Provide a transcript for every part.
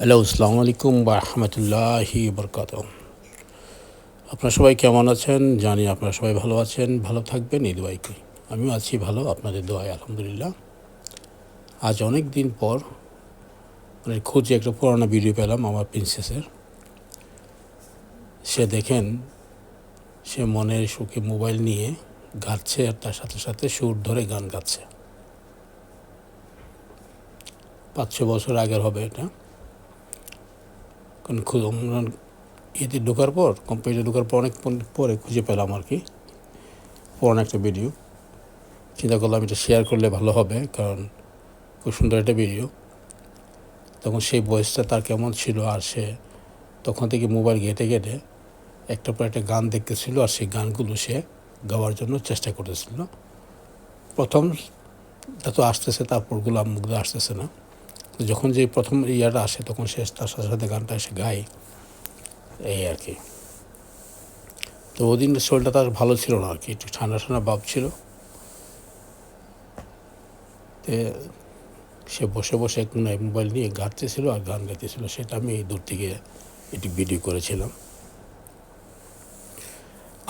Hello, আসসালামু আলাইকুম বা রহমতুল্লাহি বরকাত আপনারা সবাই কেমন আছেন? জানি আপনারা সবাই ভালো আছেন, ভালো থাকবেন, এই দোয়াই করি। আমিও আছি ভালো, আপনাদের দোয়াই আলহামদুলিল্লাহ। আজ অনেক দিন পর মানে খোঁজে একটা পুরানো ভিডিও পেলাম আমার প্রিন্সেসের। সে দেখেন, সে মনের সুখে মোবাইল নিয়ে গাচ্ছে আর তার সাথে সাথে সুর ধরে গান গাচ্ছে। পাঁচ ছ বছর আগের হবে এটা। কারণ এতে ঢোকার পর কোম্পানিতে ঢোকার পর অনেক পরে খুঁজে পেলাম আর কি। পুরানো একটা ভিডিও চিন্তা করলাম এটা শেয়ার করলে ভালো হবে, কারণ খুব সুন্দর একটা ভিডিও তখন সেই বয়সটা তার কেমন ছিল আর সে তখন থেকে মোবাইল ঘেটে ঘেটে একটা পর একটা গান দেখতেছিল আর সেই গানগুলো সে গাওয়ার জন্য চেষ্টা করতেছিল। প্রথম তো আসতেছে, তারপরগুলো মুগ্ধ আসতেছে না। তো যখন যে প্রথম ইয়াটা আসে, তখন সে তার সাথে সাথে গানটা এসে গায়। এই আর কি। তো ওদিন শরীরটা তার ভালো ছিল না আর কি, একটু ঠান্ডা ঠান্ডা ভাব ছিল। সে বসে বসে কোনায় মোবাইল নিয়ে গাইতেছিল আর গান গাইতেছিল, সেটা আমি দূর থেকে একটি ভিডিও করেছিলাম।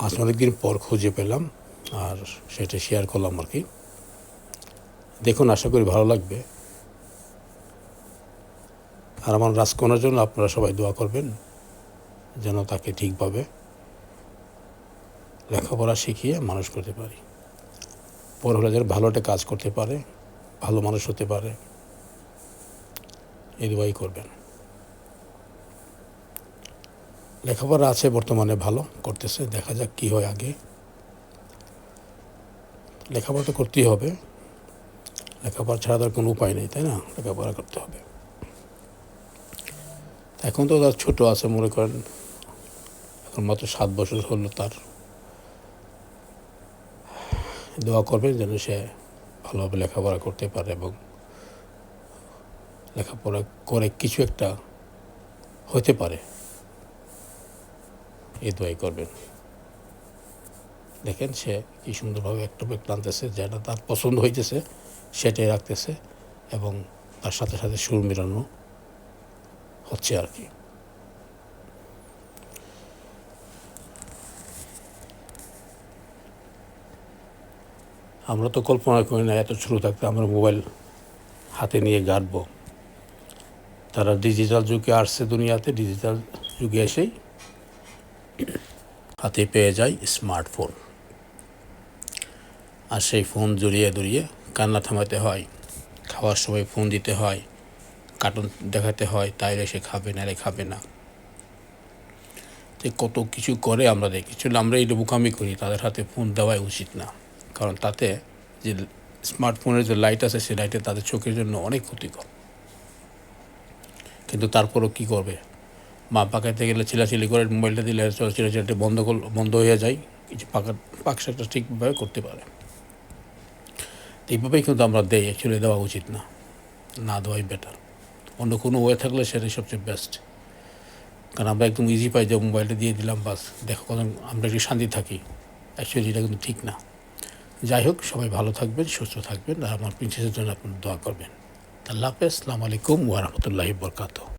আজ অনেকদিন পর খুঁজে পেলাম আর সেটা শেয়ার করলাম আর কি। দেখুন, আশা করি ভালো লাগবে। আর আমার রাজকন্যার জন্য আপনারা সবাই দোয়া করবেন যেন তাকে ঠিকভাবে লেখাপড়া শিখিয়ে মানুষ করতে পারি। পর হলে যেন ভালো একটা কাজ করতে পারে, ভালো মানুষ হতে পারে। এই দোয়াই করবেন। লেখাপড়া আছে, বর্তমানে ভালো করতেছে, দেখা যাক কী হয় আগে। লেখাপড়া তো করতেই হবে। লেখাপড়া ছাড়া তার কোনো উপায় নেই, তাই না? লেখাপড়া করতে হবে। এখন তো তার ছোট আছে, মনে করেন, এখন মাত্র সাত বছর হলো তার। দোয়া করবেন যেন সে ভালোভাবে লেখাপড়া করতে পারে এবং লেখাপড়া করে কিছু একটা হতে পারে। এই দোয়াই করবেন। দেখেন সে কি সুন্দরভাবে একটা একটা আনতেছে যেটা তার পছন্দ হইতেছে, সেটাই রাখতেছে এবং তার সাথে সাথে সুর মেলানো হচ্ছে আর কি। আমরা তো কল্পনা করি না এত ছোটো থাকতে আমরা মোবাইল হাতে নিয়ে গাঁটব তারা ডিজিটাল যুগে আসছে দুনিয়াতে, ডিজিটাল যুগে এসেই হাতে পেয়ে যায় স্মার্টফোন। আর সেই ফোন জড়িয়ে দড়িয়ে কান্না থামাতে হয়, খাওয়ার সময় ফোন দিতে হয় কার্টুন দেখাতে হয়, তাইলে সে খাবে না রে খাবে না। তো কত কিছু করে আমরা দেখি। চলে আমরা এটা বোকামি করি, তাদের হাতে ফোন দেওয়াই উচিত না। কারণ তাতে যে স্মার্টফোনের যে লাইট আছে সেই লাইটে তাদের চোখের জন্য অনেক ক্ষতিকর। কিন্তু তারপরও কি করবে? মা পাকাতে গেলে চিলাচিলি করে মোবাইলটা দিলে চিলাচিলাটি বন্ধ বন্ধ হয়ে যায়। কিছু পাকা পাকসাটা ঠিকভাবে করতে পারে। এইভাবেই কিন্তু আমরা দেই অ্যাকচুয়ালি দেওয়া উচিত না। না দেওয়াই বেটার অন্য কোনো ওয়ে থাকলে সেটাই সবচেয়ে বেস্ট কারণ আমরা একদম ইজি পাই যে মোবাইলটা দিয়ে দিলাম, বাস। দেখো কত আমরা একটু শান্তি থাকি? অ্যাকচুয়ালি এটা কিন্তু ঠিক না। যাই হোক, সবাই ভালো থাকবেন, সুস্থ থাকবেন, আর আমার প্রিন্সেসের জন্য আপনার দোয়া করবেন। আল্লাহ হাফেজ, আসসালামু আলাইকুম ওয়ারহমতুল্লাহি রাহমাতুল্লাহি বরকাতুহু।